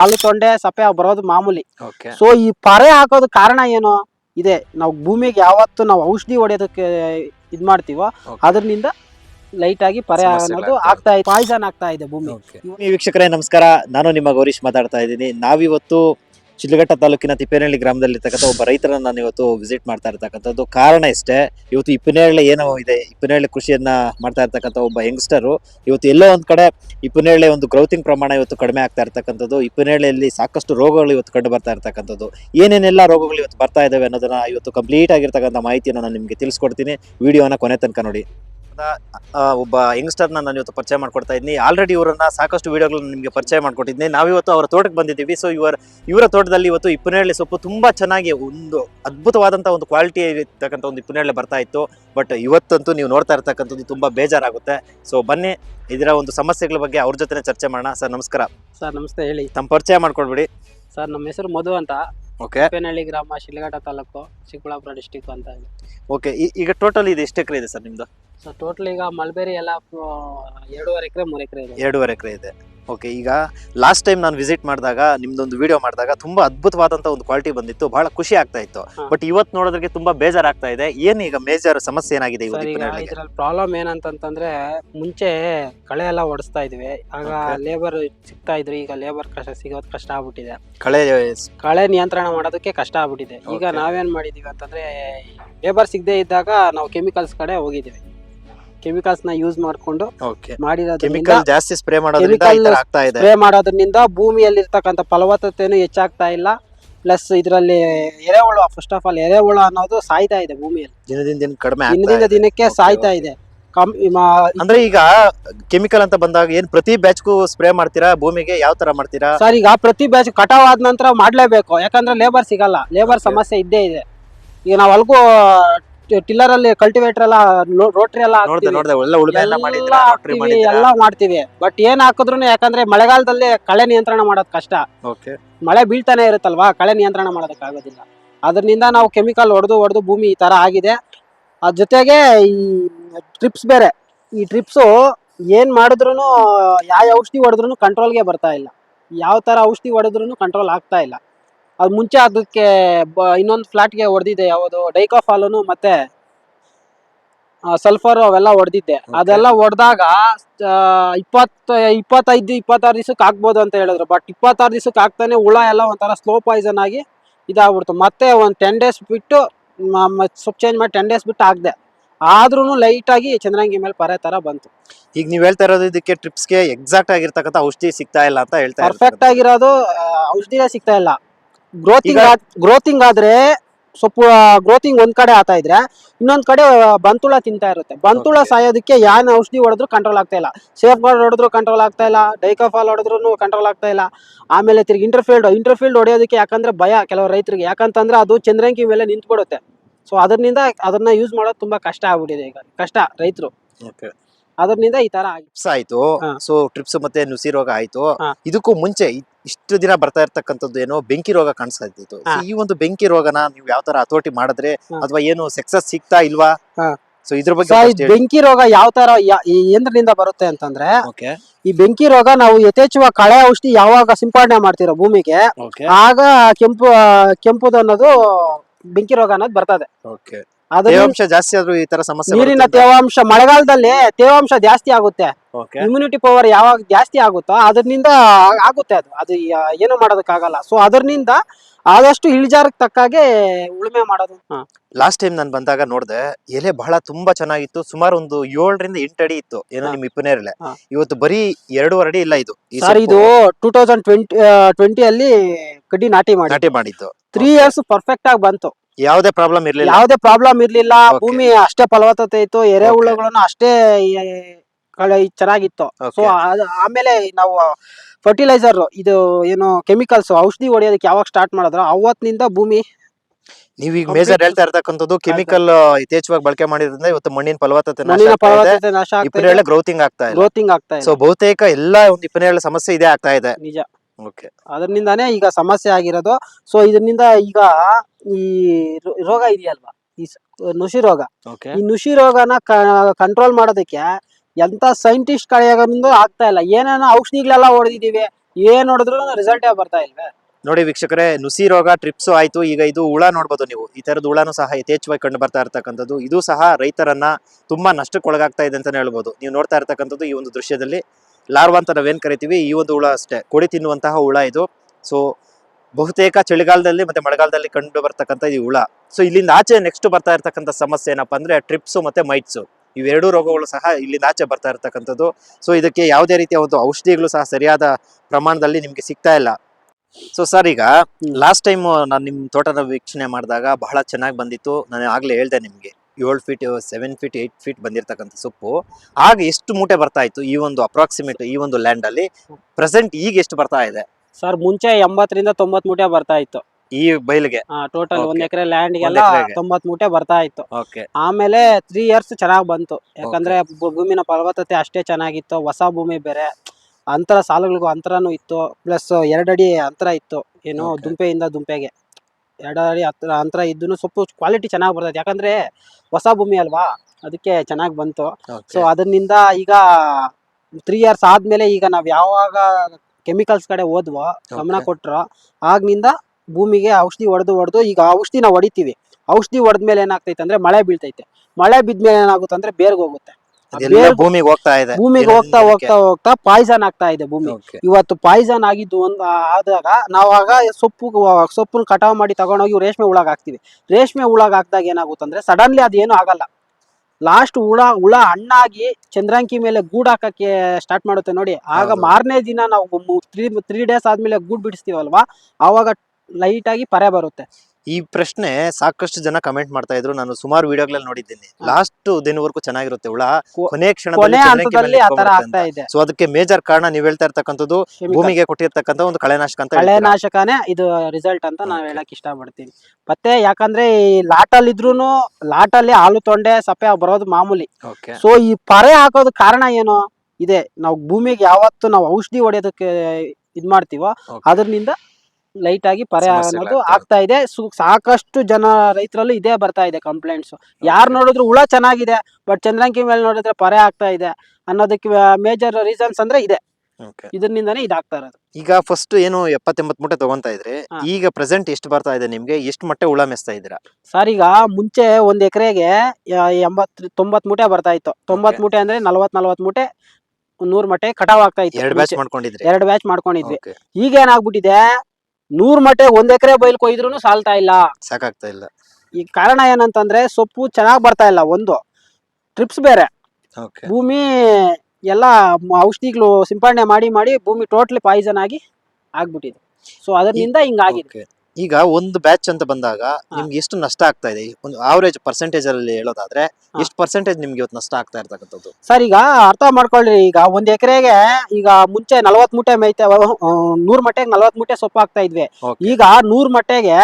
ಹಾಲು ತೊಂಡೆ ಸಪೆ ಬರೋದು ಮಾಮೂಲಿ. ಓಕೆ ಸೊ ಈ ಪರೆ ಹಾಕೋದು ಕಾರಣ ಏನು? ಇದೆ ನಾವು ಭೂಮಿಗೆ ಯಾವತ್ತು ನಾವು ಔಷಧಿ ಹೊಡೆಯೋದಕ್ಕೆ ಇದ್ ಮಾಡ್ತೀವೋ ಅದ್ರಿಂದ ಲೈಟ್ ಆಗಿ ಪರೆ ಅನ್ನೋದು ಆಗ್ತಾ ಇದೆ ಪಾಯ್ಸನ್ ಆಗ್ತಾ ಇದೆ ಭೂಮಿ. ಭೂಮಿ ವೀಕ್ಷಕರೇ ನಮಸ್ಕಾರ. ನಾನು ನಿಮ್ಮ ಗೌರೀಶ್ ಮಾತಾಡ್ತಾ ಇದ್ದೀನಿ. ನಾವಿವತ್ತು ಶಿಡ್ಲಘಟ್ಟ ತಾಲೂಕಿನ ತಿಪ್ಪೇನಹಳ್ಳಿ ಗ್ರಾಮದಲ್ಲಿರ್ತಕ್ಕಂಥ ಒಬ್ಬ ರೈತರನ್ನ ನಾನು ಇವತ್ತು ವಿಸಿಟ್ ಮಾಡ್ತಾ ಇರ್ತಕ್ಕಂಥದ್ದು. ಕಾರಣ ಇಷ್ಟೇ, ಇವತ್ತು ಇಪ್ಪನೇಹಳ್ಳಿ ಏನೋ ಇದೆ ಇಪ್ಪನೇಹಳ್ಳಿ ಕೃಷಿಯನ್ನ ಮಾಡ್ತಾ ಇರ್ತಕ್ಕಂಥ ಒಬ್ಬ ಯಂಗ್ಸ್ಟರು ಇವತ್ತು ಎಲ್ಲೋ ಒಂದ್ ಕಡೆ ಇಪ್ಪನೇಹಳ್ಳಿ ಒಂದು ಗ್ರೌತಿಂಗ್ ಪ್ರಮಾಣ ಇವತ್ತು ಕಡಿಮೆ ಆಗ್ತಾ ಇರ್ತಕ್ಕಂಥದ್ದು. ಇಪ್ಪನೇಹಳ್ಳಿಯಲ್ಲಿ ಸಾಕಷ್ಟು ರೋಗಗಳು ಇವತ್ತು ಕಂಡು ಬರ್ತಾ ಇರ್ತಕ್ಕಂಥದ್ದು. ಏನೇನೆಲ್ಲ ರೋಗಗಳು ಇವತ್ತು ಬರ್ತಾ ಇದಾವೆ ಅನ್ನೋದನ್ನ ಇವತ್ತು ಕಂಪ್ಲೀಟ್ ಆಗಿರ್ತಕ್ಕಂಥ ಮಾಹಿತಿಯನ್ನು ನಾನು ನಿಮಗೆ ತಿಳಿಸ್ಕೊಡ್ತೀನಿ. ವಿಡಿಯೋನ ಕೊನೆ ತನಕ ನೋಡಿ. ಒಬ್ಬ ಯಂಗ್ಸ್ಟರ್ನ ನಾನು ಇವತ್ತು ಪರಿಚಯ ಮಾಡ್ಕೊಡ್ತಾ ಇದ್ದೀನಿ. ಆಲ್ರೆಡಿ ಇವರನ್ನ ಸಾಕಷ್ಟು ವಿಡಿಯೋಗಳನ್ನ ನಿಮಗೆ ಪರಿಚಯ ಮಾಡ್ಕೊಟ್ಟಿದ್ದೀನಿ. ನಾವಿವತ್ತು ಅವರ ತೋಟಕ್ಕೆ ಬಂದಿದ್ದೀವಿ. ಸೊ ಇವರ ಇವರ ತೋಟದಲ್ಲಿ ಇವತ್ತು ಇಪ್ಪನೇಹಳ್ಳಿ ಸೊಪ್ಪು ತುಂಬ ಚೆನ್ನಾಗಿ ಒಂದು ಅದ್ಭುತವಾದಂಥ ಒಂದು ಕ್ವಾಲಿಟಿ ಇರ್ತಕ್ಕಂಥ ಒಂದು ಇಪ್ಪನೇಹಳ್ಳಿ ಬರ್ತಾ ಇತ್ತು. ಬಟ್ ಇವತ್ತಂತೂ ನೀವು ನೋಡ್ತಾ ಇರ್ತಕ್ಕಂಥದ್ದು ತುಂಬ ಬೇಜಾರಾಗುತ್ತೆ. ಸೊ ಬನ್ನಿ ಇದರ ಒಂದು ಸಮಸ್ಯೆಗಳ ಬಗ್ಗೆ ಅವ್ರ ಜೊತೆ ಚರ್ಚೆ ಮಾಡೋಣ. ಸರ್ ನಮಸ್ಕಾರ. ಸರ್ ನಮಸ್ತೆ ಹೇಳಿ. ತಮ್ಮ ಪರಿಚಯ ಮಾಡ್ಕೊಡ್ಬಿಡಿ. ಸರ್ ನಮ್ಮ ಹೆಸರು ಮಧು ಅಂತ. ಓಕೆ ಪೇನಹಳ್ಳಿ ಗ್ರಾಮ ಶಿಲ್ಘಾಟ ತಾಲೂಕು ಚಿಕ್ಕಬಳ್ಳಾಪುರ ಡಿಸ್ಟಿಕ್ ಅಂತ ಓಕೆ ಈಗ ಟೋಟಲ್ ಇದು ಎಷ್ಟು ಎಕರೆ ಇದೆ ಸರ್ ನಿಮ್ದು? ಸೊ ಟೋಟಲ್ ಈಗ ಮಲ್ಬೇರಿ ಎಲ್ಲ ಎರಡೂವರೆ ಎಕರೆ ಮೂರು ಎಕರೆ ಇದೆ. ಎರಡೂವರೆ ಎಕರೆ ಇದೆ. ಓಕೆ ಈಗ ಲಾಸ್ಟ್ ಟೈಮ್ ನಾನು ವಿಸಿಟ್ ಮಾಡಿದಾಗ ನಿಮ್ದೊಂದು ವಿಡಿಯೋ ಮಾಡಿದಾಗ ತುಂಬಾ ಅದ್ಭುತವಾದಂತ ಒಂದು ಕ್ವಾಲಿಟಿ ಬಂದಿತ್ತು. ಬಹಳ ಖುಷಿ ಆಗ್ತಾ ಇತ್ತು. ಬಟ್ ಇವತ್ತು ನೋಡೋದಕ್ಕೆ ತುಂಬಾ ಬೇಜಾರಾಗ್ತಾ ಇದೆ. ಏನು ಈಗ ಮೇಜರ್ ಸಮಸ್ಯೆ ಏನಾಗಿದೆ? ಇದ್ರಲ್ಲಿ ಪ್ರಾಬ್ಲಮ್ ಏನಂತಂತಂದ್ರೆ ಮುಂಚೆ ಕಳೆ ಎಲ್ಲ ಓಡಿಸ್ತಾ ಇದ್ವಿ. ಆಗ. ಲೇಬರ್ ಸಿಗ್ತಾ ಇದ್ರು. ಈಗ ಲೇಬರ್ ಕಷ್ಟ ಸಿಗೋದು ಕಷ್ಟ ಆಗ್ಬಿಟ್ಟಿದೆ. ಕಳೆ ಕಳೆ ನಿಯಂತ್ರಣ ಮಾಡೋದಕ್ಕೆ ಕಷ್ಟ ಆಗ್ಬಿಟ್ಟಿದೆ. ಈಗ. ನಾವೇನ್ ಮಾಡಿದೀವಿ ಅಂತಂದ್ರೆ ಲೇಬರ್ ಸಿಗದೆ ಇದ್ದಾಗ ನಾವು ಕೆಮಿಕಲ್ಸ್ ಕಡೆ ಹೋಗಿದ್ದೀವಿ. ಕೆಮಿಕಲ್ಸ್ನ ಯೂಸ್ ಮಾಡ್ಕೊಂಡು ಮಾಡಿರೋದ್ರಿಂದ ಕೆಮಿಕಲ್ ಜಾಸ್ತಿ ಸ್ಪ್ರೇ ಮಾಡೋದ್ರಿಂದ ಈ Chemical ತರ ಆಗ್ತಾ ಇದೆ. ಸ್ಪ್ರೇ ಮಾಡೋದ್ರಿಂದ ಭೂಮಿಯಲ್ಲಿ ಇರ್ತಕ್ಕಂಥ ಫಲವತ್ತತೆನೂ ಹೆಚ್ಚಾಗ್ತಾ ಇಲ್ಲ. ಪ್ಲಸ್ ಇದರಲ್ಲಿ ಎರೆಹುಳು ಫಸ್ಟ್ ಆಫ್ ಆಲ್ ಎರೆಹುಳು ಅನ್ನೋದು ಸಾಯ್ತಾ ಇದೆ ಭೂಮಿಯಲ್ಲಿ. ದಿನದಿಂದ ದಿನ ಕಡಿಮೆ ಆಗ್ತಾ ದಿನದಿಂದ ಇದೆ. ದಿನಕ್ಕೆ Okay, ಸಾಯ್ತಾ ಇದೆ. ಕಮ್ ಮ- ಅಂದ್ರೆ ಈಗ ಕೆಮಿಕಲ್ ಅಂತ ಬಂದಾಗ ಏನ್ ಪ್ರತಿ ಬ್ಯಾಚ್ಗೂ ಸ್ಪ್ರೇ ಮಾಡ್ತೀರಾ? ಭೂಮಿಗೆ ಯಾವ ತರ ಮಾಡ್ತೀರಾ? ಸರ್ ಈಗ ಪ್ರತಿ ಬ್ಯಾಚ್ ಕಟಾವ್ ಆದ ನಂತರ ಮಾಡ್ಲೇಬೇಕು. ಯಾಕಂದ್ರೆ ಲೇಬರ್ ಸಿಗಲ್ಲ. Labour Okay. ಸಮಸ್ಯೆ ಇದ್ದೇ ಇದೆ. ಈಗ ನಾವು ಅಲ್ಗೂ ಟಿಲ್ಲರ್ ಅಲ್ಲಿ ಕಲ್ಟಿವೇಟರ್ ಎಲ್ಲ ರೋಟ್ರಿ ಎಲ್ಲ ನೋಡ್ದೆ ಹಾಕ್ತೀವಿ. ನೋಡ್ದೆ ಒಳ್ಳೆ ಉಳುಮೆ ಎಲ್ಲ ಎಲ್ಲ ಮಾಡಿದ್ದೀರಾ ರೋಟ್ರಿ ಹಾಕ್ತೀವಿ, ಮಾಡಿದ್ದೀರಾ? ಎಲ್ಲ ಮಾಡ್ತೀವಿ. ಬಟ್ ಏನ್ ಹಾಕಿದ್ರು ಯಾಕಂದ್ರೆ ಮಳೆಗಾಲದಲ್ಲಿ ಕಳೆ ನಿಯಂತ್ರಣ ಮಾಡೋದು ಕಷ್ಟ. ಓಕೆ ಮಳೆ ಬೀಳ್ತಾನೆ ಇರುತ್ತಲ್ವಾ ಕಳೆ ನಿಯಂತ್ರಣ ಮಾಡೋದಕ್ಕಾಗೋದಿಲ್ಲ ಅದರಿಂದ ನಾವು ಕೆಮಿಕಲ್ ಹೊಡೆದು ಹೊಡೆದು ಭೂಮಿ ಈ ತರ ಆಗಿದೆ. ಅದ್ರ ಜೊತೆಗೆ ಈ ಟ್ರಿಪ್ಸ್ ಬೇರೆ. ಈ ಟ್ರಿಪ್ಸು ಏನ್ ಮಾಡಿದ್ರು ಯಾವ ಔಷಧಿ ಹೊಡೆದ್ರು ಕಂಟ್ರೋಲ್ಗೆ ಬರ್ತಾ ಇಲ್ಲ. ಯಾವ ತರ ಔಷಧಿ ಹೊಡೆದ್ರು ಕಂಟ್ರೋಲ್ ಆಗ್ತಾ ಇಲ್ಲ. ಅದು ಮುಂಚೆ ಅದಕ್ಕೆ ಬ- ಇನ್ನೊಂದು ಫ್ಲಾಟ್ಗೆ ಹೊಡೆದಿದ್ದೆ ಯಾವುದು ಡೈಕಾಫಾಲನು ಮತ್ತೆ ಸಲ್ಫರ್ ಅವೆಲ್ಲ ಹೊಡೆದಿದ್ದೆ ಅದೆಲ್ಲ ಹೊಡೆದಾಗ ಇಪ್ಪತ್ತ ಇಪ್ಪತ್ತೈದು ಇಪ್ಪತ್ತಾರು ದಿವಸಕ್ಕೆ ಹಾಕ್ಬೋದು ಅಂತ ಹೇಳಿದ್ರು. ಬಟ್ ಇಪ್ಪತ್ತಾರು ದಿವಸಕ್ಕೆ ಹಾಕ್ತಾನೆ ಹುಳ ಎಲ್ಲ ಒಂಥರ ಸ್ಲೋ ಪಾಯ್ಸನ್ ಆಗಿ ಇದಾಗ್ಬಿಡ್ತು. ಮತ್ತೆ ಒಂದು ಟೆನ್ ಡೇಸ್ ಬಿಟ್ಟು ಸೊಪ್ಪು ಚೇಂಜ್ ಮಾಡಿ ಟೆನ್ ಡೇಸ್ ಬಿಟ್ಟು ಹಾಕ್ದೆ ಆದ್ರೂ ಲೈಟಾಗಿ ಆಗಿ ಚಂದ್ರಂಗಿ ಮೇಲೆ ಪರೆ ತರ ಬಂತು. ಈಗ ನೀವು ಹೇಳ್ತಾ ಇರೋದು ಇದಕ್ಕೆ ಟ್ರಿಪ್ಸ್ಗೆ ಎಕ್ಸಾಕ್ಟ್ ಆಗಿರ್ತಕ್ಕಂಥ ಔಷಧಿ ಸಿಗ್ತಾ ಇಲ್ಲ ಅಂತ ಹೇಳ್ತಾ ಪರ್ಫೆಕ್ಟ್ ಆಗಿರೋದು ಔಷಧಿಯೇ ಔಷಧಿನೇ ಸಿಗ್ತಾ ಇಲ್ಲ. ಗ್ರೋತಿಂಗ್ ಗ್ರೋತಿಂಗ್ ಆದ್ರೆ ಸ್ವಲ್ಪ ಗ್ರೋತಿಂಗ್ ಒಂದ್ ಕಡೆ ಆತಾ ಇದ್ರೆ ಇನ್ನೊಂದ್ ಕಡೆ ಬಂತುಳ ತಿಂತಾ ಇರುತ್ತೆ. ಬಂತುಳ. ಸಾಯೋದಕ್ಕೆ ಯಾನ್ ಔಷಧಿ ಹೊಡೆದ್ರು ಕಂಟ್ರೋಲ್ ಆಗ್ತಾ ಇಲ್ಲ. ಸೇಫ್ ಗಾರ್ಡ್ ಹೊಡೆದ್ರು ಕಂಟ್ರೋಲ್ ಆಗ್ತಾ ಇಲ್ಲ. ಡೈಕಾಫಾಲ್ ಹೊಡೆದ್ರು ಕಂಟ್ರೋಲ್ ಆಗ್ತಾ ಇಲ್ಲ. ಆಮೇಲೆ ತಿರ್ಗಿ ಇಂಟರ್ಫೀಲ್ಡ್ ಇಂಟರ್ಫೀಲ್ಡ್ ಹೊಡೆಯೋದಕ್ಕೆ ಯಾಕಂದ್ರೆ ಭಯ ಕೆಲವು ರೈತರಿಗೆ. ಯಾಕಂತಂದ್ರೆ ಅದು ಚಂದ್ರಂಗಿ ಮೇಲೆ ನಿಂತ್ಬಿಡುತ್ತೆ ಸೊ ಅದರಿಂದ ಅದನ್ನ ಯೂಸ್ ಮಾಡೋದು ತುಂಬಾ ಕಷ್ಟ ಆಗ್ಬಿಟ್ಟಿದೆ ಈಗ. ಕಷ್ಟ ರೈತರು. ಅದರಿಂದ ಈ ತರ ಟ್ರಿಪ್ಸ್ ಆಯ್ತು ಹಾ. ಸೊ ಟ್ರಿಪ್ಸ್ ಮತ್ತೆ ನುಸಿ ರೋಗ ಆಯ್ತು ಹಾ. ಇದಕ್ಕೂ ಮುಂಚೆ ಇ- ಇಷ್ಟು ದಿನ ಬರ್ತಾ ಇರ್ತಕ್ಕಂಥದ್ದು ಏನೋ ಬೆಂಕಿ ರೋಗ ಕಾಣಿಸ್ತಾ ಇತ್ತು ಹಾ. ಈ ಒಂದು ಬೆಂಕಿ ರೋಗನ ನೀವು ಯಾವ ತರ ಹತೋಟಿ ಮಾಡಿದ್ರೆ ಹಾ. ಅಥವಾ ಏನು ಸಕ್ಸಸ್ ಸಿಗ್ತಾ ಇಲ್ವಾ ಹಾ. ಸೊ ಇದ್ರ ಬಗ್ಗೆ ಸೊ ಈ first ಹೇಳಿ. ಬೆಂಕಿ ರೋಗ ಯಾವ ತರ ಯಾ- ಈ ಬರುತ್ತೆ ಅಂತಂದ್ರೆ Okay, ಈ ಬೆಂಕಿ ರೋಗ ನಾವು ಯಥೇಚ್ಛವ ಕಳೆ ಔಷಧಿ ಯಾವಾಗ ಸಿಂಪಡಣೆ ಮಾಡ್ತಿರೋ ಭೂಮಿಗೆ okay, ಆಗ ಕೆಂಪು ಕೆಂಪುದು ಅನ್ನೋದು ಬೆಂಕಿ ರೋಗ ಅನ್ನೋದು ಬರ್ತದೆ okay. ತೇವಾಂಶ ಜಾಸ್ತಿ ಆದ್ರೂ ಈ ತರ ಸಮಸ್ಯೆ ನೀರಿನ ತೇವಾಂಶ ಮಳೆಗಾಲದಲ್ಲಿ ತೇವಾಂಶ ಜಾಸ್ತಿ ಆಗುತ್ತೆ. ಇಮ್ಯುನಿಟಿ ಪವರ್ ಯಾವಾಗ ಜಾಸ್ತಿ ಆಗುತ್ತೋ ಅದರಿಂದ ಆಗುತ್ತೆ ಅದು. ಅದು ಏನು ಮಾಡೋದಕ್ಕಾಗಲ್ಲ. ಸೊ ಅದರಿಂದ ಆದಷ್ಟು ಇಳಿಜಾರಕ್ಕೆ ತಕ್ಕಾಗೆ ಉಳುಮೆ ಮಾಡೋದು. ಲಾಸ್ಟ್ ಟೈಮ್ ನಾನು ಬಂದಾಗ ನೋಡ್ದೆ ಎಲೆ ಬಹಳ ತುಂಬಾ ಚೆನ್ನಾಗಿತ್ತು. ಸುಮಾರು ಒಂದು ಏಳರಿಂದ ಎಂಟು ಅಡಿ ಇತ್ತು. ಏನೋ. ನಿಮ್ ಇಪ್ಪನೇರಲೆ. ಇವತ್ತು ಬರೀ ಎರಡೂವರೆ ಅಡಿ ಇಲ್ಲ ಇದು. ಸರ್ ಇದು ಟೂ ತೌಸಂಡ್ ಟ್ವೆಂಟಿ ಅಲ್ಲಿ ಕಡ್ಡಿ ನಾಟಿ ಮಾಡಿ ನಾಟಿ ಮಾಡಿತ್ತು ತ್ರೀ ಇಯರ್ಸ್ ಪರ್ಫೆಕ್ಟ್ ಆಗಿ ಬಂತು. ಯಾವುದೇ ಪ್ರಾಬ್ಲಮ್ ಇರ್ಲಿಲ್ಲ. ಯಾವುದೇ ಪ್ರಾಬ್ಲಮ್ ಇರ್ಲಿಲ್ಲ. Okay. ಭೂಮಿ ಅಷ್ಟೇ ಫಲವತ್ತತೆ ಇತ್ತು. ಎರೆಹುಳುಗಳನ್ನು ಅಷ್ಟೇ ಈ- ಕಳೆ ಚೆನ್ನಾಗಿತ್ತು. ಸೊ ಆಮೇಲೆ ನಾವು ಫರ್ಟಿಲೈಸರ್ ಇದು ಏನು ಕೆಮಿಕಲ್ಸ್ ಔಷಧಿ ಹೊಡೆಯೋದಕ್ಕೆ ಯಾವಾಗ ಸ್ಟಾರ್ಟ್ ಮಾಡಿದ್ರು ಅವತ್ತಿನಿಂದ ಭೂಮಿ ನೀವ್ ಈಗ Complete- ಮೇಜರ್ ಹೇಳ್ತಾ ಇರ್ತಕ್ಕಂಥದ್ದು ಕೆಮಿಕಲ್ ಯಥೇಚ್ಛವಾಗಿ ಬಳಕೆ ಮಾಡಿದ್ರಿಂದ ಇವತ್ತು ಮಣ್ಣಿನ ಫಲವತ್ತತೆ ನಾಶ ಮಣ್ಣಿನ ಆಗ್ತಾ ಇದೆ. ಫಲವತ್ತತೆ ನಾಶ ಆಗ್ತಾ ಇದೆ. ಇಪ್ಪನೇರಳೆ ಗ್ರೋತಿಂಗ್ ಆಗ್ತಾ ಇದೆ. ಗ್ರೋತಿಂಗ್ ಆಗ್ತಾ ಸೊ ಇದೆ ಬಹುತೇಕ ಎಲ್ಲಾ ಒಂದು ಇಪ್ಪನೇಳ ಸಮಸ್ಯೆ ಇದೇ ಆಗ್ತಾ ಇದೆ. ನಿಜ. ಓಕೆ ಅದರಿಂದಾನೇ ಈಗ ಸಮಸ್ಯೆ ಆಗಿರೋದು. ಸೊ ಇದರಿಂದ ಈಗ ಈ ರೋಗ ಇದೆಯಲ್ವಾ? ಈ ನುಸಿ ನುಷಿ ರೋಗ ಈ ನುಷಿ ರೋಗನ ಕಂಟ್ರೋಲ್ ಮಾಡೋದಕ್ಕೆ ಎಂತ ಸೈಂಟಿಸ್ಟ್ ಕಡೆಯಿಂದ ಆಗ್ತಾ ಇಲ್ಲ. ಏನೇನೋ ಔಷಧಿಗಳೆಲ್ಲ ಹೊಡೆದಿದೀವಿ. ಏನ್ ನೋಡಿದ್ರು ರಿಸಲ್ಟೇ ಬರ್ತಾ ಇಲ್ವೇ? ನೋಡಿ ವೀಕ್ಷಕರೇ ನುಸಿ ರೋಗ ಟ್ರಿಪ್ಸ್ ಆಯ್ತು. ಈಗ ಇದು ಹುಳ ನೋಡ್ಬೋದು ನೀವು. ಈ ತರದ ಹುಳನು ಸಹ ಯಥೇಚ್ಛವಾಗಿ ಕಂಡು ಬರ್ತಾ ಇರ್ತಕ್ಕಂಥದ್ದು. ಇದು ಸಹ ರೈತರನ್ನ ತುಂಬಾ ನಷ್ಟಕ್ಕೆ ಒಳಗಾಗ್ತಾ ಇದೆ ಅಂತಾನೆ ಹೇಳ್ಬೋದು. ನೀವು ನೋಡ್ತಾ ಇರ್ತಕ್ಕಂಥದ್ದು ಈ ಒಂದು ದೃಶ್ಯದಲ್ಲಿ. ಲಾರ್ವಾ ಅಂತ ನಾವೇನ್ ಕರಿತೀವಿ? ಈ ಒಂದು ಹುಳ ಅಷ್ಟೇ. ಕೊಡಿ ತಿನ್ನುವಂತಹ ಹುಳ ಇದು. ಸೊ ಬಹುತೇಕ ಚಳಿಗಾಲದಲ್ಲಿ ಮತ್ತೆ ಮಳೆಗಾಲದಲ್ಲಿ ಕಂಡು ಬರ್ತಕ್ಕಂಥ ಈ ಹುಳ. ಸೊ ಇಲ್ಲಿಂದ ಆಚೆ ನೆಕ್ಸ್ಟ್ ಬರ್ತಾ ಇರ್ತಕ್ಕಂಥ ಸಮಸ್ಯೆ ಏನಪ್ಪಾ ಅಂದ್ರೆ ಟ್ರಿಪ್ಸ್ ಮತ್ತೆ ಮೈಟ್ಸ್ ಇವೆರಡೂ ರೋಗಗಳು ಸಹ ಇಲ್ಲಿಂದ ಆಚೆ ಬರ್ತಾ ಇರತಕ್ಕಂಥದ್ದು. ಸೊ ಇದಕ್ಕೆ ಯಾವುದೇ ರೀತಿಯ ಒಂದು ಔಷಧಿಗಳು ಸಹ ಸರಿಯಾದ ಪ್ರಮಾಣದಲ್ಲಿ ನಿಮ್ಗೆ ಸಿಗ್ತಾ ಇಲ್ಲ. ಸೊ ಸರ್ ಈಗ. ಲಾಸ್ಟ್ ಟೈಮ್ ನಾನು ನಿಮ್ಮ ತೋಟದ ವೀಕ್ಷಣೆ ಮಾಡಿದಾಗ ಬಹಳ ಚೆನ್ನಾಗಿ ಬಂದಿತ್ತು. ನಾನು ಆಗ್ಲೇ ಹೇಳ್ದೆ ನಿಮ್ಗೆ. ಏಳು feet seven feet eight feet ಬಂದಿರತಕ್ಕಂಥ ಸೊಪ್ಪು. ಆಗ ಎಷ್ಟು ಮೂಟೆ ಬರ್ತಾ ಇತ್ತು ಈ ಒಂದು ಅಪ್ರಾಕ್ಸಿಮೇಟ್ ಈ ಒಂದು ಲ್ಯಾಂಡ್ ಅಲ್ಲಿ? ಪ್ರೆಸೆಂಟ್ ಈಗ ಎಷ್ಟು ಬರ್ತಾ ಇದೆ? ಸರ್ ಮುಂಚೆ ಎಂಬತ್ತರಿಂದ ತೊಂಬತ್ ಮೂಟೆ ಬರ್ತಾ ಇತ್ತು. ಈ ಬೈಲ್ಗೆ? ಟೋಟಲ್ ಒಂದ್ ಎಕರೆ ಲ್ಯಾಂಡ್ ಗೆಲ್ಲ. ತೊಂಬತ್ ಮೂಟೆ ಬರ್ತಾ ಇತ್ತು. ಆಮೇಲೆ ತ್ರೀ ಇಯರ್ಸ್ ಚೆನ್ನಾಗ್ ಬಂತು. ಯಾಕಂದ್ರೆ ಭೂಮಿನ ಫಲವತ್ತತೆ ಅಷ್ಟೇ ಚೆನ್ನಾಗಿತ್ತು. ಹೊಸ ಭೂಮಿ ಬೇರೆ. ಅಂತರ ಸಾಲುಗಳಿಗೂ ಅಂತರನು ಇತ್ತು. ಪ್ಲಸ್ ಎರಡಡಿ ಅಂತರ ಇತ್ತು. ಏನು ದುಂಪೆಯಿಂದ ದುಂಪೆಗೆ. ಎರಡಡಿ ಹತ್ರ ಅಂತರ ಇದ್ದು ಸ್ವಲ್ಪ ಕ್ವಾಲಿಟಿ ಚೆನ್ನಾಗಿ ಬರ್ತದೆ ಯಾಕಂದ್ರೆ ಹೊಸ ಭೂಮಿ ಅಲ್ವಾ? ಅದಕ್ಕೆ ಚೆನ್ನಾಗಿ ಬಂತು. ಸೊ ಅದರಿಂದ ಈಗ ತ್ರೀ ಇಯರ್ಸ್ ಆದ್ಮೇಲೆ ಈಗ ನಾವ್ ಯಾವಾಗ ಕೆಮಿಕಲ್ಸ್ ಕಡೆ ಹೋದ್ವ ಗಮನ ಕೊಟ್ರ ಆಗ್ನಿಂದ ಭೂಮಿಗೆ ಔಷಧಿ ಹೊಡೆದು ಹೊಡೆದು ಈಗ ಔಷಧಿ ನಾವು ಹೊಡಿತೀವಿ. ಔಷಧಿ ಹೊಡೆದ್ಮೇಲೆ ಏನಾಗ್ತೈತೆ ಅಂದ್ರೆ ಮಳೆ ಬೀಳ್ತೈತೆ. ಮಳೆ ಬಿದ್ಮೇಲೆ ಏನಾಗುತ್ತೆ ಅಂದ್ರೆ ಬೇರ್ಗ್ ಹೋಗುತ್ತೆ. ಭೂಮಿಗೆ ಹೋಗ್ತಾ ಇದೆ? ಭೂಮಿಗೆ ಹೋಗ್ತಾ ಹೋಗ್ತಾ ಹೋಗ್ತಾ ಪಾಯ್ಸನ್ ಆಗ್ತಾ ಇದೆ ಭೂಮಿ. ಇವತ್ತು ಪಾಯ್ಸನ್ ಆಗಿದ್ದು ಒಂದು ಆದಾಗ ನಾವಾಗ ಸೊಪ್ಪು ಸೊಪ್ಪನ್ನ ಕಟಾವ್ ಮಾಡಿ ತಗೊಂಡೋಗಿ ರೇಷ್ಮೆ ಹುಳಾಗ ಹಾಕ್ತಿವಿ. ರೇಷ್ಮೆ ಹುಳಾಗ ಹಾಕ್ದಾಗ ಏನಾಗುತ್ತೆ ಅಂದ್ರೆ ಸಡನ್ಲಿ ಅದೇನು ಆಗಲ್ಲ. ಲಾಸ್ಟ್ ಹುಳ ಹುಳ ಹಣ್ಣಾಗಿ ಚಂದ್ರಾಂಕಿ ಮೇಲೆ ಗೂಡ್ ಹಾಕಕ್ಕೆ ಸ್ಟಾರ್ಟ್ ಮಾಡುತ್ತೆ ನೋಡಿ. ಆಗ ಮಾರನೇ ದಿನ ನಾವು ತ್ರೀ ತ್ರೀ ಡೇಸ್ ಆದ್ಮೇಲೆ ಗೂಡ್ ಬಿಡಿಸ್ತೀವಲ್ವಾ? ಆವಾಗ ಲೈಟ್ ಆಗಿ ಪರೆ ಬರುತ್ತೆ. ಈ ಪ್ರಶ್ನೆ ಸಾಕಷ್ಟು ಜನ ಕಮೆಂಟ್ ಮಾಡ್ತಾ ಇದ್ರು. ನಾನು ಸುಮಾರು ವಿಡಿಯೋಗಳಲ್ಲಿ ನೋಡಿದ್ದೀನಿ. ಲಾಸ್ಟ್ ದಿನವರೆಗೂ ಚೆನ್ನಾಗಿರುತ್ತೆ ಹುಳ. ಕೊನೆ ಕ್ಷಣದಲ್ಲಿ ಸೊ ಅದಕ್ಕೆ ಮೇಜರ್ ಕಾರಣ ನೀವ್ ಹೇಳ್ತಾ ಇರ್ತಕ್ಕಂಥದ್ದು ಭೂಮಿಗೆ ಕೊಟ್ಟಿರ್ತಕ್ಕಂಥ ಒಂದು ಕಳೆನಾಶಕ ಅಂತ. ಕಳೆನಾಶಕನೇ ಇದು ರಿಸಲ್ಟ್ ಅಂತ ನಾವ್ ಹೇಳಕ್ ಇಷ್ಟ ಪಡ್ತೀನಿ ಮತ್ತೆ ಯಾಕಂದ್ರೆ ಈ ಲಾಟಲ್ ಇದ್ರೂನು ಲಾಟಲ್ಲಿ ಹಾಲು ತೊಂಡೆ ಸಪ್ಪೆ ಬರೋದು ಮಾಮೂಲಿ. ಸೊ ಈ ಪರೆ ಹಾಕೋದ್ ಕಾರಣ ಏನು? ಇದೆ. ನಾವು ಭೂಮಿಗೆ ಯಾವತ್ತು ನಾವು ಔಷಧಿ ಹೊಡೆಯೋದಕ್ಕೆ ಇದ್ ಮಾಡ್ತೀವೋ ಅದರಿಂದ ಲೈಟ್ ಆಗಿ ಪರೆ ಅನ್ನೋದು ಆಗ್ತಾ ಇದೆ. ಸಾಕಷ್ಟು ಜನ ರೈತರಲ್ಲೂ ಇದೇ ಬರ್ತಾ ಇದೆ ಕಂಪ್ಲೇಂಟ್ಸ್ ಯಾರು ನೋಡಿದ್ರು ಹುಳ ಚೆನ್ನಾಗಿದೆ ಬಟ್ ಚಂದ್ರಂಕಿ ಮೇಲೆ ನೋಡಿದ್ರೆ ಪರೆ ಆಗ್ತಾ ಇದೆ ಅನ್ನೋದಕ್ಕೆ ಮೇಜರ್ ರೀಸನ್ಸ್ ಅಂದ್ರೆ ಇದೆ. ಇದರಿಂದಾನೇ ಇದಾಗ್ತಾ ಇರೋದು. ಈಗ ಫಸ್ಟ್ ಏನು ಎಪ್ಪತ್ತೆಂಬತ್ ಮೂಟೆ ತಗೊಂತಾ ಇದ್ರಿ. ಈಗ ಪ್ರೆಸೆಂಟ್ ಎಷ್ಟು ಬರ್ತಾ ಇದೆ ನಿಮ್ಗೆ? ಎಷ್ಟು ಮೊಟ್ಟೆ ಹುಳ ಮೆಸ್ತಾ ಇದ್ದೀರಾ? ಸರ್ ಈಗ ಮುಂಚೆ ಒಂದ್ ಎಕರೆಗೆ ಎಂಬತ್ ತೊಂಬತ್ ಮೂಟೆ ಬರ್ತಾ ಇತ್ತು. ತೊಂಬತ್. ಮೂಟೆ ಅಂದ್ರೆ ನಲ್ವತ್ ನಲ್ವತ್ ಮೂಟೆ ನೂರ್ ಮಟ್ಟೆ ಕಟಾವ್ ಆಗ್ತಾ ಇತ್ತು ಎರಡ್ ಬ್ಯಾಚ್ ಮಾಡ್ಕೊಂಡಿದ್ರೆ ಮಾಡ್ಕೊಂಡಿದ್ರಿ. ಎರಡ್ ಬ್ಯಾಚ್ ಮಾಡ್ಕೊಂಡಿದ್ವಿ. ಈಗ ಏನಾಗ್ಬಿಟ್ಟಿದೆ? ನೂರ್ ಮಟ್ಟೆ ಒಂದ್ ಎಕರೆ ಬೈಲ್ ಕೊಯ್ದ್ರು ಸಾಲ್ತಾ ಇಲ್ಲ. ಸಾಕಾಗ್ತಾ ಇಲ್ಲ. ಈ ಕಾರಣ ಏನಂತಂದ್ರೆ ಸೊಪ್ಪು ಚೆನ್ನಾಗ್ ಬರ್ತಾ ಇಲ್ಲ ಒಂದು. ಟ್ರಿಪ್ಸ್ ಬೇರೆ. ಓಕೆ ಭೂಮಿ ಎಲ್ಲ ಔಷಧಿಗಳು ಸಿಂಪಡಣೆ ಮಾಡಿ ಮಾಡಿ ಭೂಮಿ ಟೋಟ್ಲಿ ಪಾಯ್ಸನ್ ಆಗಿ ಆಗ್ಬಿಟ್ಟಿದೆ. ಸೊ ಅದರಿಂದ ಹಿಂಗಾಗಿದೆ. ಈಗ ಒಂದು ಬ್ಯಾಚ್ ಅಂತ ಬಂದಾಗ ನಿಮ್ಗೆ ಎಷ್ಟು ನಷ್ಟ ಆಗ್ತಾ ಇದೆ? ಒಂದು ಆವರೇಜ್ ಪರ್ಸೆಂಟೇಜ್ ಅಲ್ಲಿ ಹೇಳೋದಾದ್ರೆ. ಎಷ್ಟು ಪರ್ಸೆಂಟೇಜ್ ನಿಮ್ಗೆ ಇವತ್ತು ನಷ್ಟ ಆಗ್ತಾ ಇರ್ತಕ್ಕಂಥದ್ದು? ಸರ್ ಈಗ ಅರ್ಥ ಮಾಡ್ಕೊಳ್ಳಿ ಈಗ ಒಂದ್ ಎಕರೆಗೆ ಈಗ ಮುಂಚೆ ನಲವತ್ ಮೂಟೆ ಮೇಯ್ತೆ ನೂರ್ ಮಟ್ಟೆಗೆ ನಲವತ್ ಮೂಟೆ ಸೊಪ್ಪು ಆಗ್ತಾ ಇದ್ವಿ. ಈಗ ನೂರ್ ಮಟ್ಟೆಗೆ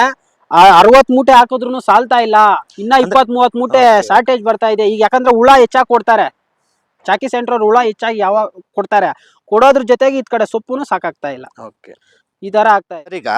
ಅರವತ್ ಮೂಟೆ ಹಾಕಿದ್ರು ಸಾಲ್ತಾ ಇಲ್ಲ. ಇನ್ನ ಇಪ್ಪತ್ ಮೂವತ್ ಮೂಟೆ ಶಾರ್ಟೇಜ್ ಬರ್ತಾ ಇದೆ. ಈಗ ಯಾಕಂದ್ರೆ ಹುಳ ಹೆಚ್ಚಾಗಿ ಕೊಡ್ತಾರೆ. ಚಾಕಿ ಸೆಂಟ್ರ್ ಹುಳ ಹೆಚ್ಚಾಗಿ ಯಾವ ಕೊಡ್ತಾರೆ. ಕೊಡೋದ್ರ ಜೊತೆಗೆ ಇದ್ ಕಡೆ ಸೊಪ್ಪುನು ಸಾಕಾಗ್ತಾ ಇಲ್ಲ. ಓಕೆ ಈ ತರ ಆಗ್ತಾ ಇದೆ. ಈಗ.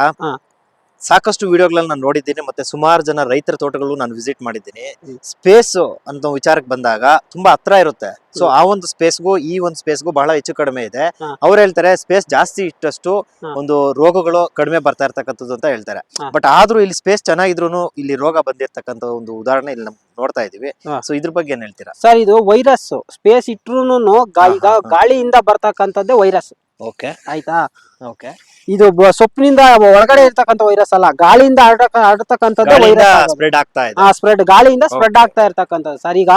ಸಾಕಷ್ಟು ವಿಡಿಯೋಗಳನ್ನ ನಾನು ನೋಡಿದ್ದೀನಿ ಮತ್ತೆ ಸುಮಾರು ಜನ ರೈತರ ತೋಟಗಳು ನಾನು ವಿಸಿಟ್ ಮಾಡಿದ್ದೀನಿ. ಸ್ಪೇಸ್ ಅಂತ ವಿಚಾರಕ್ಕೆ ಬಂದಾಗ ತುಂಬಾ ಹತ್ರ ಇರುತ್ತೆ. ಸೊ ಆ ಒಂದು ಸ್ಪೇಸ್ಗೂ ಈ ಒಂದು ಸ್ಪೇಸ್ಗೂ ಬಹಳ ಹೆಚ್ಚು ಕಡಿಮೆ ಇದೆ. ಅವ್ರು ಹೇಳ್ತಾರೆ ಸ್ಪೇಸ್ ಜಾಸ್ತಿ ಇಟ್ಟಷ್ಟು ಒಂದು ರೋಗಗಳು ಕಡಿಮೆ ಬರ್ತಾ ಇರ್ತಕ್ಕಂಥದ್ದು ಅಂತ ಹೇಳ್ತಾರೆ. ಬಟ್ ಆದ್ರೂ ಇಲ್ಲಿ ಸ್ಪೇಸ್ ಚೆನ್ನಾಗಿದ್ರು ಇಲ್ಲಿ ರೋಗ ಬಂದಿರ್ತಕ್ಕಂಥ ಒಂದು ಉದಾಹರಣೆ ಇಲ್ಲಿ ನಮ್ಗೆ ನೋಡ್ತಾ ಇದೀವಿ. ಸೊ ಇದ್ರ ಬಗ್ಗೆ ಏನ್ ಹೇಳ್ತೀರಾ? ಸರ್ ಇದು ವೈರಸ್ ಸ್ಪೇಸ್ ಹಾ. ಗಾಳಿಯಿಂದ ಬರ್ತಕ್ಕಂಥದ್ದೇ ವೈರಸ್ ಓಕೆ ಆಯ್ತಾ? ಓಕೆ ಇದು ಸೊಪ್ಪಿನಿಂದ ಒಳಗಡೆ ಇರ್ತಕ್ಕಂಥ ವೈರಸ್ ಅಲ್ಲ ಗಾಳಿಯಿಂದ ಹರಡತಕ್ಕಂಥದ್ದು ವೈರಸ್ ಸ್ಪ್ರೆಡ್ ಆಗ್ತಾ ಇದೆ. ಆ ಸ್ಪ್ರೆಡ್ ಗಾಳಿಯಿಂದ ಸ್ಪ್ರೆಡ್ ಆಗ್ತಾ ಇರ್ತಕ್ಕಂಥದ್ದು. ಸರ್ ಈಗ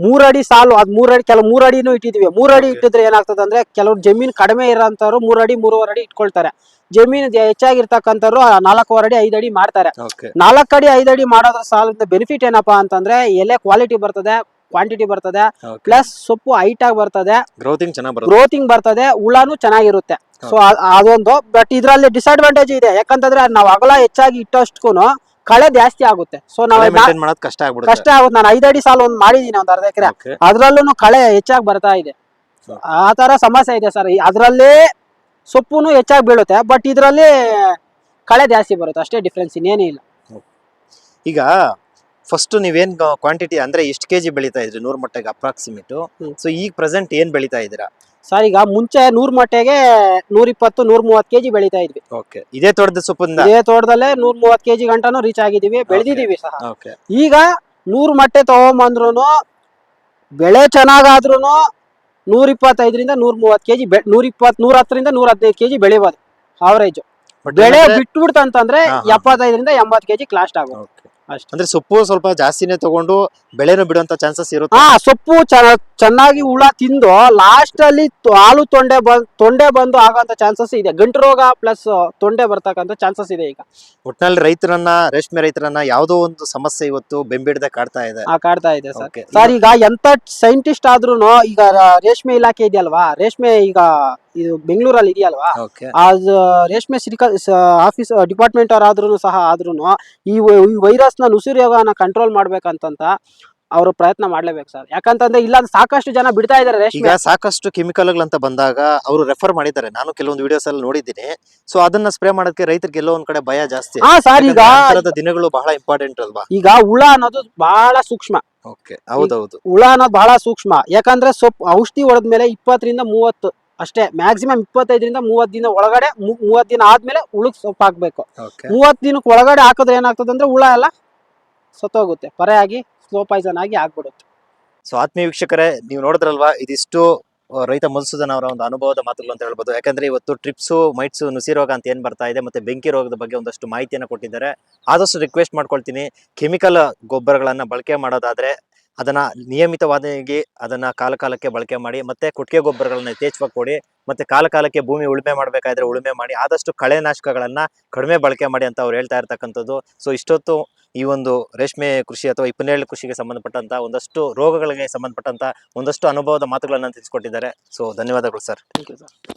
ಮೂರಡಿ ಸಾಲು ಅದ್ ಮೂರಡಿ ಕೆಲವು ಮೂರಡಿನೂ ಇಟ್ಟಿದೀವಿ. ಮೂರಡಿ ಅಡಿ ಇಟ್ಟಿದ್ರೆ ಏನಾಗ್ತದೆ ಅಂದ್ರೆ ಕೆಲವ್ರು ಜಮೀನ್ ಕಡಿಮೆ ಇರೋಂಥವ್ರು ಮೂರಡಿ ಮೂರುವರೆ ಅಡಿ ಇಟ್ಕೊಳ್ತಾರೆ. ಜಮೀನ್ ಹೆಚ್ಚಾಗಿರ್ತಕ್ಕಂಥವ್ರು ನಾಲ್ಕೂವರೆ ಅಡಿ ಐದು ಅಡಿ ಮಾಡ್ತಾರೆ. ನಾಲ್ಕು ಅಡಿ ಐದು ಅಡಿ ಮಾಡೋದ್ರ ಸಾಲದ ಬೆನಿಫಿಟ್ ಏನಪ್ಪಾ ಅಂತಂದ್ರೆ ಎಲೆ ಕ್ವಾಲಿಟಿ ಬರ್ತದೆ ಕ್ವಾಂಟಿಟಿ ಬರ್ತದೆ. ಪ್ಲಸ್ ಸೊಪ್ಪು ಹೈಟ್ ಆಗಿ ಬರ್ತದೆ. ಗ್ರೋತಿಂಗ್ ಚೆನ್ನಾಗಿ ಬರುತ್ತೆ. ಗ್ರೋತಿಂಗ್ ಬರ್ತದೆ ಹುಳಾನು ಚೆನ್ನಾಗಿರುತ್ತೆ. ಸೊ ಅದೊಂದು ಬಟ್ ಇದ್ರಲ್ಲಿ ಡಿಸ್ಅಡ್ವಾಂಟೇಜ್ ಇದೆ. ಯಾಕಂತಂದ್ರೆ ನಾವು ಅಗಲ ಹೆಚ್ಚಾಗಿ ಇಟ್ಟಷ್ಟು ಕಳೆ ಜಾಸ್ತಿ ಆಗುತ್ತೆ. ಸೊ ನಾವು ಕಷ್ಟ ಆಗ್ಬಿಡುತ್ತೆ. ಕಷ್ಟ ಆಗುತ್ತೆ. ನಾನು ಐದಡಿ ಸಾಲ ಒಂದು ಮಾಡಿದೀನಿ ಒಂದು ಅರ್ಧ ಎಕರೆ. ಅದ್ರಲ್ಲೂ ಕಳೆ ಹೆಚ್ಚಾಗಿ ಬರ್ತಾ ಇದೆ. ಆತರ ಆ ತರ ಸಮಸ್ಯೆ ಇದೆ ಸರ್. ಅದ್ರಲ್ಲಿ ಸೊಪ್ಪುನು ಹೆಚ್ಚಾಗಿ ಬೀಳುತ್ತೆ ಬಟ್ ಇದ್ರಲ್ಲಿ ಕಳೆ ಜಾಸ್ತಿ ಬರುತ್ತೆ. ಅಷ್ಟೇ ಡಿಫ್ರೆನ್ಸ್ ಇನ್ನೇನೇ ಇಲ್ಲ. ಈಗ ಫಸ್ಟ್ ನೀವೇನ್ ಕ್ವಾಂಟಿಟಿ ಅಂದ್ರೆ ಎಷ್ಟು ಕೆಜಿ ಬೆಳೀತಾ ಇದ್ರಿ ನೂರ್ ಮಟ್ಟಿಗೆ ಅಪ್ರಾಕ್ಸಿಮೇಟ್. ಸೊ ಈಗ ಪ್ರೆಸೆಂಟ್ ಏನ್ ಬೆಳೀತಾ ಇದ್ದೀರಾ? ಸರ್ ಈಗ ಮುಂಚೆ ನೂರ್ ಮೊಟ್ಟೆಗೆ ನೂರ್ ಇಪ್ಪತ್ತು ನೂರ್ ಮೂವತ್ ಕೆಜಿ ಬೆಳಿತಾ ಇದ್ವಿ. ಓಕೆ ಇದೇ ತೋಟದ ಸೊಪ್ಪಿಂದ? ಇದೇ ತೋಟದಲ್ಲೇ ನೂರ್ ಮೂವತ್ ಕೆಜಿ ಗಂಟನು ರೀಚ್ ಆಗಿದೀವಿ ಬೆಳೆದಿದೀವಿ ಸಹ. ಓಕೆ ಈಗ ನೂರ್ ಮೊಟ್ಟೆ ತಗೊಂಬಂದ್ರು ಬೆಳೆ ಚೆನ್ನಾಗಾದ್ರೂ ನೂರ್ ಇಪ್ಪತ್ತೈದರಿಂದ ನೂರ್ ಮೂವತ್ ಕೆಜಿ ನೂರ್ ಇಪ್ಪತ್ ನೂರ ಹತ್ತರಿಂದ ನೂರ ಹದಿನೈದು ಕೆಜಿ ಬೆಳಿಬೋದು ಅವರೇಜ್ ಬೆಳೆ ಬಿಟ್ಬಿಡ್ತಂತಂದ್ರೆ. ಎಪ್ಪತ್ತೈದರಿಂದ ಎಂಬತ್ತು ಕೆಜಿ ಕ್ಲಾಸ್ಟ್ ಆಗುತ್ತೆ ಅಂದ್ರೆ ಸೊಪ್ಪು ಸ್ವಲ್ಪ ಜಾಸ್ತಿನೇ ತಗೊಂಡು ಬೆಳೆನೂ ಬಿಡುವಂತ ಚಾನ್ಸಸ್ ಇರುತ್ತೆ. ಹಾ ಸೊಪ್ಪು ಚೆನ್ನ- ಚೆನ್ನಾಗಿ ಹುಳ ತಿಂದು ಲಾಸ್ಟ್ ಅಲ್ಲಿ ಹಾಲು ತೊಂಡೆ ಬಂದ್ ತೊಂಡೆ ಬಂದು ಆಗಂತ ಚಾನ್ಸಸ್ ಇದೆ. ಗಂಟು ರೋಗ ಪ್ಲಸ್ ತೊಂಡೆ ಬರ್ತಕ್ಕಂತ ಚಾನ್ಸಸ್ ಇದೆ ಈಗ. ಒಟ್ನಲ್ಲಿ ರೈತರನ್ನ ರೇಷ್ಮೆ ರೈತರನ್ನ ಯಾವ್ದೋ ಒಂದು ಸಮಸ್ಯೆ ಇವತ್ತು ಬೆಂಬಿಡದೆ ಕಾಡ್ತಾ ಇದೆ. ಆ ಕಾಡ್ತಾ ಇದೆ ಸರ್. ಸರ್ ಈಗ ಎಂತ ಸೈಂಟಿಸ್ಟ್ ಆದ್ರೂ ಈಗ ರೇಷ್ಮೆ ಇಲಾಖೆ ಇದೆಯಲ್ವಾ? ರೇಷ್ಮೆ ಈಗ ಇದು ಬೆಂಗಳೂರಲ್ಲಿ ಇದೆಯಲ್ವಾ? ಅದು ರೇಷ್ಮೆ ಸಿರಿಕ ಆಫೀಸ್ ಡಿಪಾರ್ಟ್ಮೆಂಟ್ ಅವ್ರು ಆದ್ರೂ ಸಹ ಆದ್ರೂ ಈ ವೈರಸ್ನ ನುಸಿರೋಗನ ಕಂಟ್ರೋಲ್ ಮಾಡ್ಬೇಕಂತ ಅವರು ಪ್ರಯತ್ನ ಮಾಡ್ಲೇಬೇಕು ಸರ್. ಯಾಕಂತಂದ್ರೆ ಇಲ್ಲ ಸಾಕಷ್ಟು ಜನ ಬಿಡ್ತಾ ಇದಾರೆ ಈಗ ರೇಷ್ಮೆ ಸಾಕಷ್ಟು ಕೆಮಿಕಲ್ಗಳಂತ ಬಂದಾಗ ಅವರು ರೆಫರ್ ಮಾಡಿದ್ದಾರೆ. ನಾನು ಕೆಲವೊಂದು ವಿಡಿಯೋಸ್ ಅಲ್ಲಿ ನೋಡಿದ್ದೀನಿ. ಸೊ ಅದನ್ನ ಸ್ಪ್ರೇ ಮಾಡೋದಕ್ಕೆ ರೈತರಿಗೆ ಎಲ್ಲೋ ಒಂದ್ ಕಡೆ ಭಯ ಜಾಸ್ತಿ. ಸರ್ ಈಗ ದಿನಗಳು ಬಹಳ ಇಂಪಾರ್ಟೆಂಟ್ ಅಲ್ವಾ? ಈಗ ಹುಳ ಅನ್ನೋದು ಬಹಳ ಸೂಕ್ಷ್ಮ. ಓಕೆ ಹೌದೌದು. ಹುಳ ಅನ್ನೋದು ಬಹಳ ಸೂಕ್ಷ್ಮ. ಯಾಕಂದ್ರೆ ಸೊಪ್ಪು ಔಷಧಿ ಹೊಡೆದ್ಮೇಲೆ ಇಪ್ಪತ್ತರಿಂದ ಮೂವತ್ತು ಅಷ್ಟೇ ಮ್ಯಾಕ್ಸಿಮಮ್ ಇಪ್ಪತ್ತೈದರಿಂದ ಮೂವತ್ತು ದಿನ ಒಳಗಡೆ ಮೂವತ್ತು ದಿನ ಆದ್ಮೇಲೆ ಹುಳಕ್ ಸೊಪ್ಪು ಹಾಕ್ಬೇಕು. ಮೂವತ್ತು ದಿನಕ್ಕೆ ಒಳಗಡೆ ಹಾಕಿದ್ರೆ ಏನಾಗ್ತದೆ ಅಂದ್ರೆ ಹುಳ ಎಲ್ಲ ಸತ್ತೋಗುತ್ತೆ. ಪರೆಯಾಗಿ ಸ್ಲೋ ಪಾಯ್ಸನ್ ಆಗಿ ಆಗ್ಬಿಡುತ್ತೆ. ಸೊ ಆತ್ಮೀಯ ವೀಕ್ಷಕರೇ ನೀವು ನೋಡಿದ್ರಲ್ವಾ ಇದಿಷ್ಟು ರೈತ ಮಧುಸೂದನ್ ಅವರ ಒಂದು ಅನುಭವದ ಮಾತುಗಳು ಅಂತ ಹೇಳ್ಬೋದು. ಯಾಕಂದ್ರೆ ಇವತ್ತು ಟ್ರಿಪ್ಸು ಮೈಟ್ಸು ನುಸಿ ರೋಗ ಅಂತ ಏನು ಬರ್ತಾ ಇದೆ ಮತ್ತೆ ಬೆಂಕಿ ರೋಗದ ಬಗ್ಗೆ ಒಂದಷ್ಟು ಮಾಹಿತಿಯನ್ನು ಕೊಟ್ಟಿದ್ದಾರೆ. ಆದಷ್ಟು ರಿಕ್ವೆಸ್ಟ್ ಮಾಡ್ಕೊಳ್ತೀನಿ. ಕೆಮಿಕಲ್ ಗೊಬ್ಬರಗಳನ್ನ ಬಳಕೆ ಮಾಡೋದಾದ್ರೆ ಅದನ್ನ ನಿಯಮಿತವಾದಿಗೆ ಅದನ್ನ ಕಾಲಕಾಲಕ್ಕೆ ಬಳಕೆ ಮಾಡಿ, ಮತ್ತೆ ಕೊಟ್ಟಿಗೆ ಗೊಬ್ಬರಗಳನ್ನ ಯಥೇಚ್ಛವಾಗಿ ಕೊಡಿ, ಮತ್ತೆ ಕಾಲಕಾಲಕ್ಕೆ ಭೂಮಿ ಉಳುಮೆ ಮಾಡಬೇಕಾದ್ರೆ ಉಳುಮೆ ಮಾಡಿ, ಆದಷ್ಟು ಕಳೆನಾಶಕಗಳನ್ನು ಕಡಿಮೆ ಬಳಕೆ ಮಾಡಿ ಅಂತ ಅವ್ರು ಹೇಳ್ತಾ ಇರ್ತಕ್ಕಂಥದ್ದು. ಸೊ ಇಷ್ಟೊತ್ತು ಈ ಒಂದು ರೇಷ್ಮೆ ಕೃಷಿ ಅಥವಾ ಇಪ್ಪನೇಳು ಕೃಷಿಗೆ ಸಂಬಂಧಪಟ್ಟಂತ ಒಂದಷ್ಟು ರೋಗಗಳಿಗೆ ಸಂಬಂಧಪಟ್ಟಂತ ಒಂದಷ್ಟು ಅನುಭವದ ಮಾತುಗಳನ್ನು ತಿಳಿಸ್ಕೊಟ್ಟಿದ್ದಾರೆ. ಸೊ ಧನ್ಯವಾದಗಳು ಸರ್. Thank you sir